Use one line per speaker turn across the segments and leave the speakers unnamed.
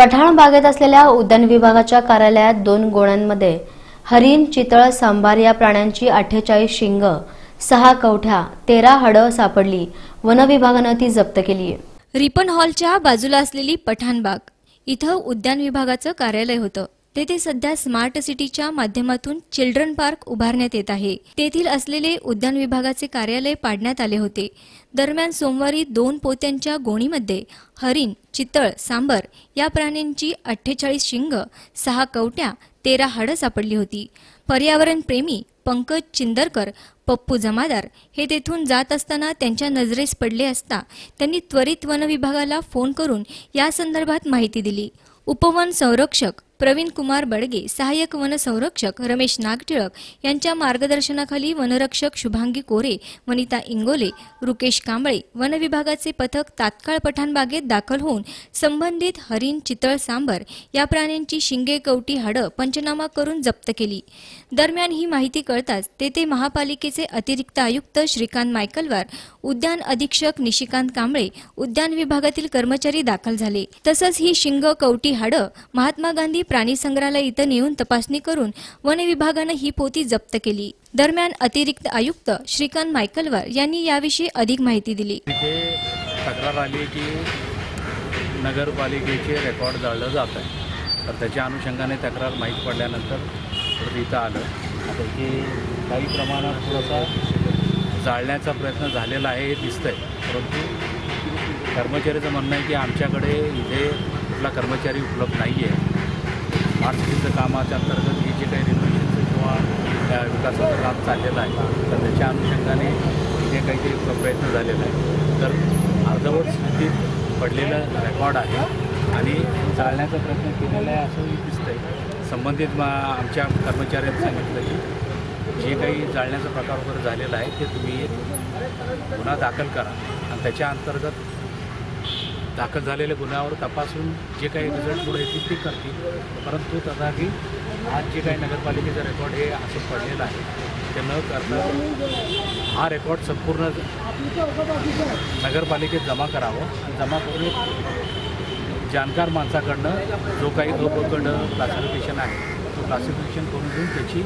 पठाण बागेत असलेल्या उद्यान विभागाच्या कार्यालयात दोन गोण्यांमध्ये हरिण चितळ सांबार या प्राण्यांची अठ्ठेचाळीस शिंग सहा कवठ्या तेरा हड सापडली. वन विभागानं ती जप्त केली.
रिपन हॉलच्या बाजूला असलेली पठाणबाग इथं उद्यान विभागाचं कार्यालय होतं. तेथे सध्या स्मार्ट सिटीच्या माध्यमातून चिल्ड्रन पार्क उभारण्यात येत आहे. तेथील असलेले उद्यान विभागाचे कार्यालय पाडण्यात आले होते. दरम्यान सोमवारी दोन पोत्यांच्या गोणीमध्ये हरिण चितळ सांबर या प्राण्यांची अठ्ठेचाळीस शिंग सहा कवट्या तेरा हाडं सापडली होती. पर्यावरण प्रेमी पंकज चिंदरकर पप्पू जमादार हे तेथून जात असताना त्यांच्या नजरेस पडले असता त्यांनी त्वरित वन विभागाला फोन करून या संदर्भात माहिती दिली. उपवन संरक्षक प्रवीण कुमार बडगे सहाय्यक वनसंरक्षक रमेश नागटिळक यांच्या मार्गदर्शनाखाली वनरक्षक शुभांगी कोरे वनिता इंगोले रुकेश कांबळे वन विभागाचे पथक तात्काळ पठाणबागेत दाखल होऊन संबंधित हरिण चितळ सांबर या प्राण्यांची शिंगे कवटी हाडं पंचनामा करून जप्त केली. दरम्यान ही माहिती कळताच तेथे महापालिकेचे अतिरिक्त आयुक्त श्रीकांत मायकलवार उद्यान अधीक्षक निशिकांत कांबळे उद्यान विभागातील कर्मचारी दाखल झाले. तसंच ही शिंग कवटी हाडं महात्मा गांधी प्राणी संग्रहालय इथं नेऊन तपासणी करून वन विभागानं ही पोती जप्त केली. दरम्यान अतिरिक्त आयुक्त श्रीकांत मायकलवार यांनी याविषयी अधिक माहिती दिली.
तक्रार आली की नगरपालिकेचे रेकॉर्ड जाळलं जात आहे. तर त्याच्या अनुषंगाने तक्रार माहीत पडल्यानंतर इथं आलं. आता इथे काही प्रमाणात थोडासा जाळण्याचा प्रयत्न झालेला आहे हे दिसतंय. परंतु कर्मचाऱ्याचं म्हणणं आहे की आमच्याकडे इथे कुठला कर्मचारी उपलब्ध नाही आहे स्मार्ट कामाच्या अंतर्गत हे जे काही रिनोव्हेशनचं किंवा त्या विकासाचं काम चाललेलं आहे तर त्याच्या अनुषंगाने इथे काहीतरी प्रयत्न झालेला आहे तर अर्धवट स्थितीत पडलेलं रेकॉर्ड आहे आणि जाळण्याचा प्रयत्न केलेला आहे असंही दिसतंय. संबंधित मा आमच्या कर्मचाऱ्यांनी सांगितलं की जे काही जाळण्याचा प्रकार वगैरे झालेला आहे ते तुम्ही गुन्हा दाखल करा आणि त्याच्या अंतर्गत दाखल झालेल्या गुन्ह्यावर तपासून जे काही रिझल्ट पुढे येतील ते करतील. परंतु तथापि आज जे काही नगरपालिकेचा रेकॉर्ड हे असं पडलेलं आहे ते न करता हा रेकॉर्ड संपूर्ण नगरपालिकेत जमा करावं. आणि जमा करून जाणकार माणसाकडनं जो काही अबकड क्लासिफिकेशन आहे तो क्लासिफिकेशन करून घेऊन त्याची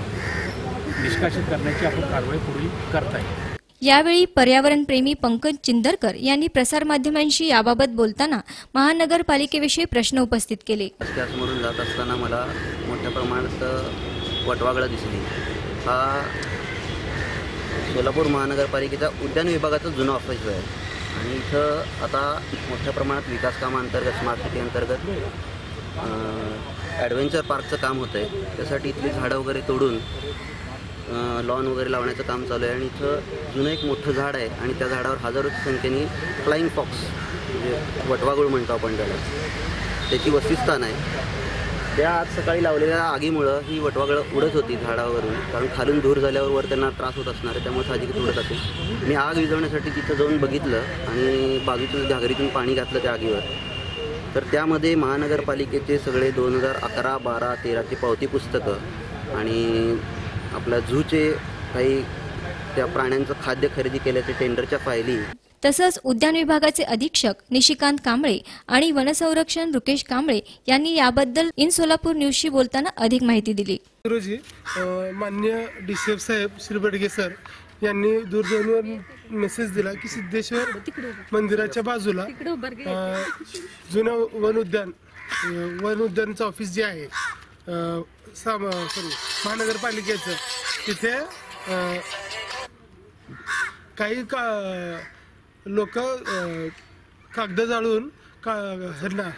निष्कासित करण्याची आपण कारवाई पुढील करता येईल.
यावेळी पर्यावरणप्रेमी पंकज चिंदरकर यांनी प्रसारमाध्यमांशी याबाबत बोलताना महानगरपालिकेविषयी प्रश्न उपस्थित केले.
रस्त्यासमोरून जात असताना मला मोठ्या प्रमाणात वटवागळा दिसली. हा सोलापूर महानगरपालिकेचा उद्यान विभागाचं जुनं ऑफिस आहे. आणि इथं आता मोठ्या प्रमाणात विकास कामाअंतर्गत स्मार्ट सिटी अंतर्गत ॲडव्हेंचर पार्कचं काम होतं आहे त्यासाठी इथली झाडं वगैरे तोडून लॉन वगैरे लावण्याचं काम चालू आहे. आणि इथं जुनं एक मोठं झाड आहे. आणि त्या झाडावर हजारोच्या संख्येने फ्लाईंग फॉक्स म्हणजे वटवागुळ म्हणतो आपण त्याला. त्याची वसिस्थान आहे. त्या आज सकाळी लावलेल्या आगीमुळं ही वटवागळं उडत होती झाडावरून. कारण खालून धूर झाल्यावर वर त्यांना त्रास होत असणार आहे. त्यामुळे साहजिकच उडत असेल मी आग विझवण्यासाठी तिथं जाऊन बघितलं आणि बाजूतून घागरीतून पाणी घातलं त्या आगीवर. तर त्यामध्ये महानगरपालिकेचे सगळे दोन हजार अकरा बारा तेराचे पावती पुस्तकं आणि आपल्या झूचे काही त्या प्राण्यांचं खाद्य खरेदी केल्याचे टेंडरच्या फायली.
तसंच उद्यान विभागाचे अधीक्षक निशिकांत कांबळे आणि वनसंरक्षण रुकेश कांबळे यांनी याबद्दल इन सोलापूर न्यूजशी बोलताना अधिक माहिती दिली.
रोजी अ, माननीय डी सी एफ साहेब श्री बडगे सर यांनी दूरध्वनीवर मेसेज दिला की सिद्धेश्वर मंदिराच्या बाजूला जुनं वन उद्यान वन उद्यानचं ऑफिस जे आहे सॉरी महानगरपालिकेचं. तिथे काही का लोक कागद जाळून का ह्यांना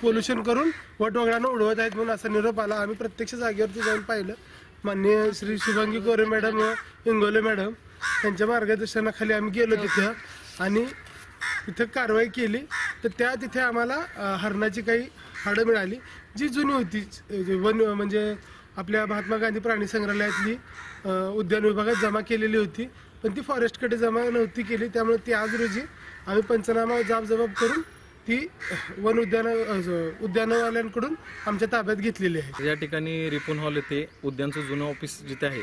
पोल्युशन करून वटवगळ्यांना उडवत आहेत म्हणून असा निरोप आला. आम्ही प्रत्यक्ष जागेवरती जाऊन पाहिलं. माननीय श्री शुभांगी गोरे मॅडम व इंगोले मॅडम यांच्या मार्गदर्शनाखाली आम्ही गेलो तिथं आणि तिथं कारवाई केली. तर त्या तिथे आम्हाला हरणाची काही हाडं मिळाली. जी जुनी होती जे वन म्हणजे आपल्या महात्मा गांधी प्राणी संग्रहालयातली उद्यान विभागात जमा केलेली होती. पण ती फॉरेस्टकडे जमा नव्हती केली. त्यामुळे ती आज रोजी आम्ही पंचनामा जाबजबाब करून ती वन उद्यान उद्यानवाल्यांकडून आमच्या ताब्यात घेतलेली आहे.
या ठिकाणी रिपून हॉल येथे उद्यानचं जुनं ऑफिस जिथे आहे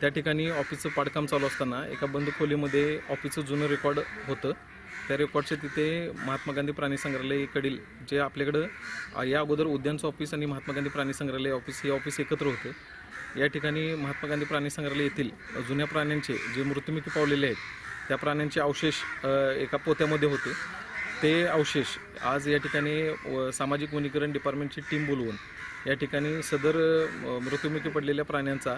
त्या ठिकाणी ऑफिसचं पाडकाम चालू असताना एका बंद खोलीमध्ये ऑफिसचं जुनं रेकॉर्ड होतं. त्या रेकॉर्डचे तिथे महात्मा गांधी प्राणी संग्रहालयाकडील जे आपल्याकडं या अगोदर उद्यानचं ऑफिस आणि महात्मा गांधी प्राणी संग्रहालय ऑफिस हे ऑफिस एकत्र होते. या ठिकाणी महात्मा गांधी प्राणी संग्रहालय येथील जुन्या प्राण्यांचे जे मृत्युमुखी पावलेले आहेत त्या प्राण्यांचे अवशेष एका पोत्यामध्ये होते. ते अवशेष आज या ठिकाणी व सामाजिक वनीकरण डिपार्टमेंटची टीम बोलवून या ठिकाणी सदर मृत्युमुखी पडलेल्या प्राण्यांचा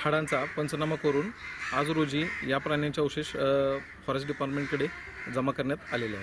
हाडांचा पंचनामा करून आज रोजी या प्राण्यांचे अवशेष फॉरेस्ट डिपार्टमेंटकडे जमा करण्यात आलेले आहेत.